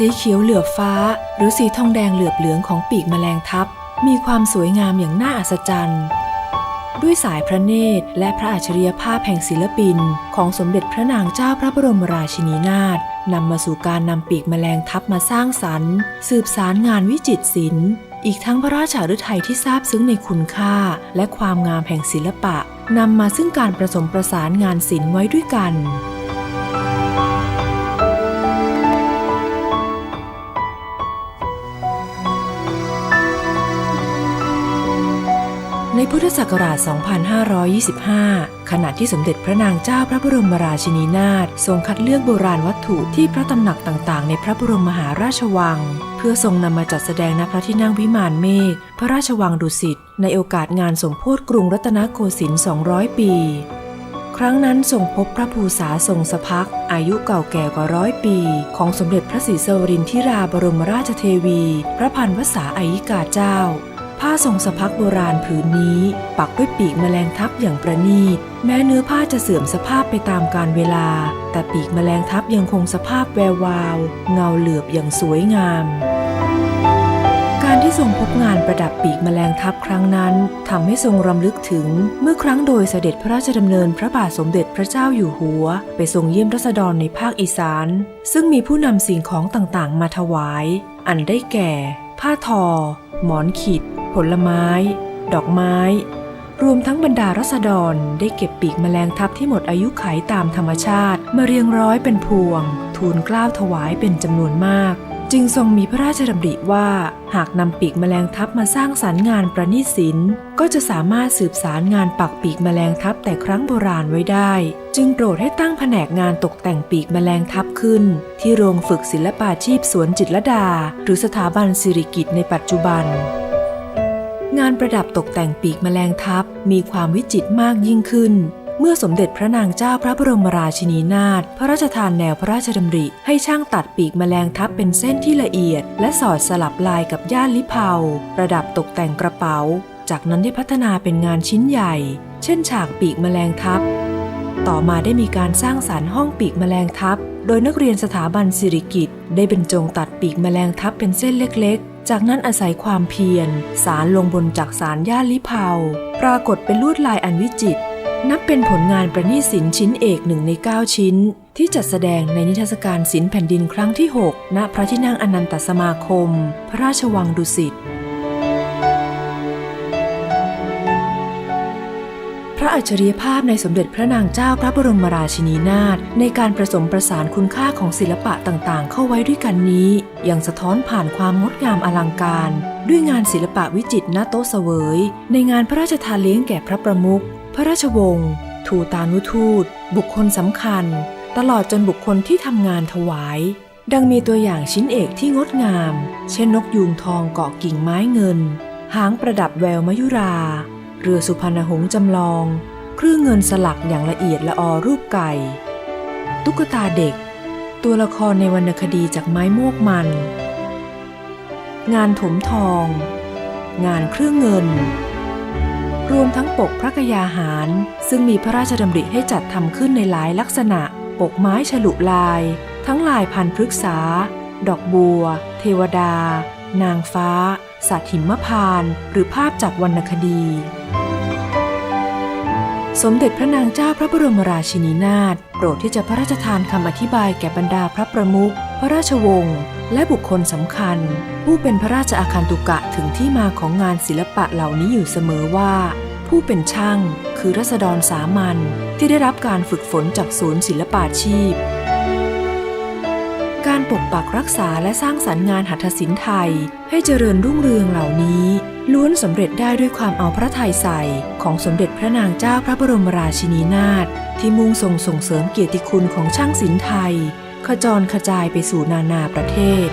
สีเขียวเหลือบฟ้า หรือสีทองแดงเหลือบเหลืองของปีกแมลงทับ มีความสวยงามอย่างน่าอัศจรรย์ ด้วยสายพระเนตรและพระอัจฉริยภาพแห่งศิลปิน ของสมเด็จพระนางเจ้าพระบรมราชินีนาถนำมาสู่การนำปีกแมลงทับมาสร้างสรรค์ สืบสารงานวิจิตรศิลป์อีกทั้งพระราชาฤทัยที่ซาบซึ้งในคุณค่า และความงามแห่งศิลปะนำมาซึ่งการผสมประสานงานศิลป์ไว้ด้วยกัน ในพุทธศักราช 2525 ขณะที่สมเด็จพระนางเจ้าพระบรมราชินีนาถทรงคัดเลือกโบราณวัตถุที่พระตำหนักต่างๆ ในพระบรมมหาราชวัง เพื่อทรงนำมาจัดแสดงณพระที่นั่งวิมานเมฆพระราชวังดุสิตในโอกาสงานสมโพธิกรุงรัตนโกสินทร์ 200 ปี ครั้งนั้นทรงพบพระภูษาทรงสพัก อายุเก่าแก่กว่าร้อยปี ของสมเด็จพระศรีสวรินทิราบรมราชเทวี พระพันวษาอายิกาเจ้า ผ้าทรงสพักโบราณผืนนี้ ปักด้วยปีกแมลงทับอย่างประณีต แม้เนื้อผ้าจะเสื่อมสภาพไปตามกาลเวลา แต่ปีกแมลงทับยังคงสภาพแวววาว เงาเหลือบอย่างสวยงาม การที่ทรงพบงานประดับปีกแมลงทับครั้งนั้นทำให้ทรงรำลึกถึง เมื่อครั้งโดยเสด็จพระราชดำเนินพระบาทสมเด็จพระเจ้าอยู่หัว ไปทรงเยี่ยมรัษฎรในภาคอีสาน ซึ่งมีผู้นำสิ่งของต่างๆ มาถวาย อันได้แก่ ผ้าทอ หมอนขิด ผลไม้ ดอกไม้ รวมทั้งบรรดารัษฎรได้เก็บปีกแมลงทับที่หมดอายุไขตามธรรมชาติ มาเรียงร้อยเป็นพวง ทูลกล้าวถวายเป็นจำนวนมาก จึงทรงมีพระราชดำริว่า หากนำปีกแมลงทับมาสร้างสรรค์งานประณีตศิลป์ก็จะสามารถสืบสารงานปักปีกแมลงทับแต่ครั้งโบราณไว้ได้ จึงโปรดให้ตั้งแผนกงานตกแต่งปีกแมลงทับขึ้น ที่โรงฝึกศิลปาชีพสวนจิตรลดา หรือสถาบันสิริกิตในปัจจุบัน งานประดับตกแต่งปีกแมลงทับมีความวิจิตรมากยิ่งขึ้น เมื่อสมเด็จพระนางเจ้าพระบรมราชินีนาถพระราชทานแนวพระราชดำริ ให้ช่างตัดปีกแมลงทับเป็นเส้นที่ละเอียด และสอดสลับลายกับย่านลิเผาประดับตกแต่งกระเป๋า จากนั้นได้พัฒนาเป็นงานชิ้นใหญ่ เช่น ฉากปีกแมลงทับ ต่อมาได้มีการสร้างสารรค์ห้องปีกแมลงทับ โดยนักเรียนสถาบันสิริกิติ์ได้บรรจงตัดปีกแมลงทับเป็นเส้นเล็กๆ จากนั้นอาศัยความเพียร สารลงบนจากสารย่าลิเผาปรากฏเป็นลวดลายอันวิจิตรนับเป็นผลงานประณีตศิลป์ชิ้นเอกหนึ่งใน 9 ชิ้น ที่จัดแสดงในนิทรรศการศิลป์แผ่นดินครั้งที่ 6 ณ พระที่นั่งอนันตสมาคม พระราชวังดุสิต พระอัจฉริยภาพในสมเด็จพระนางเจ้าพระบรมราชินีนาถในการผสมประสานคุณค่าของศิลปะต่างๆ เข้าไว้ด้วยกันนี้ยังสะท้อนผ่านความงดงามอลังการ ด้วยงานศิลปะวิจิตรณโต๊ะเสวย ในงานพระราชทานเลี้ยงแก่พระประมุขพระราชวงศ์ทูตานุทูต บุคคลสำคัญ ตลอดจนบุคคลที่ทำงานถวาย ดังมีตัวอย่างชิ้นเอกที่งดงาม เช่นนกยูงทองเกาะกิ่งไม้เงิน หางประดับแววมยุรา เรือสุพรรณหงส์จำลอง เครื่องเงินสลักอย่างละเอียดละออรูปไก่ ตุ๊กตาเด็ก ตัวละครในวรรณคดีจากไม้โมกมัน งานถมทอง งานเครื่องเงิน รวมทั้งปกพระกยาหาร ซึ่งมีพระราชดำริให้จัดทำขึ้นในหลายลักษณะ ปกไม้ฉลุลาย ทั้งลายพันพฤกษา ดอกบัว เทวดา นางฟ้า สัตว์หิมพานหรือภาพจากวรรณคดี สมเด็จพระนางเจ้าพระบรมราชินีนาถโปรดที่จะพระราชทานคำอธิบายแก่บรรดาพระประมุขพระราชวงศ์และบุคคลสำคัญ ผู้เป็นพระราชอาคันตุกะถึงที่มาของงานศิลปะเหล่านี้อยู่เสมอว่า ผู้เป็นช่าง คือรัษฎรสามัญที่ได้รับการฝึกฝนจากศูนย์ศิลปาชีพ การปกปักรักษาและสร้างสรรค์งานหัตถศิลป์ไทย ให้เจริญรุ่งเรืองเหล่านี้ ล้วนสำเร็จได้ด้วยความเอาพระทัยใส่ของสมเด็จพระนางเจ้าพระบรมราชินีนาถที่มุ่งส่งส่งเสริมเกียรติคุณของช่างศิลป์ไทย ขจรกระจายไปสู่นานาประเทศ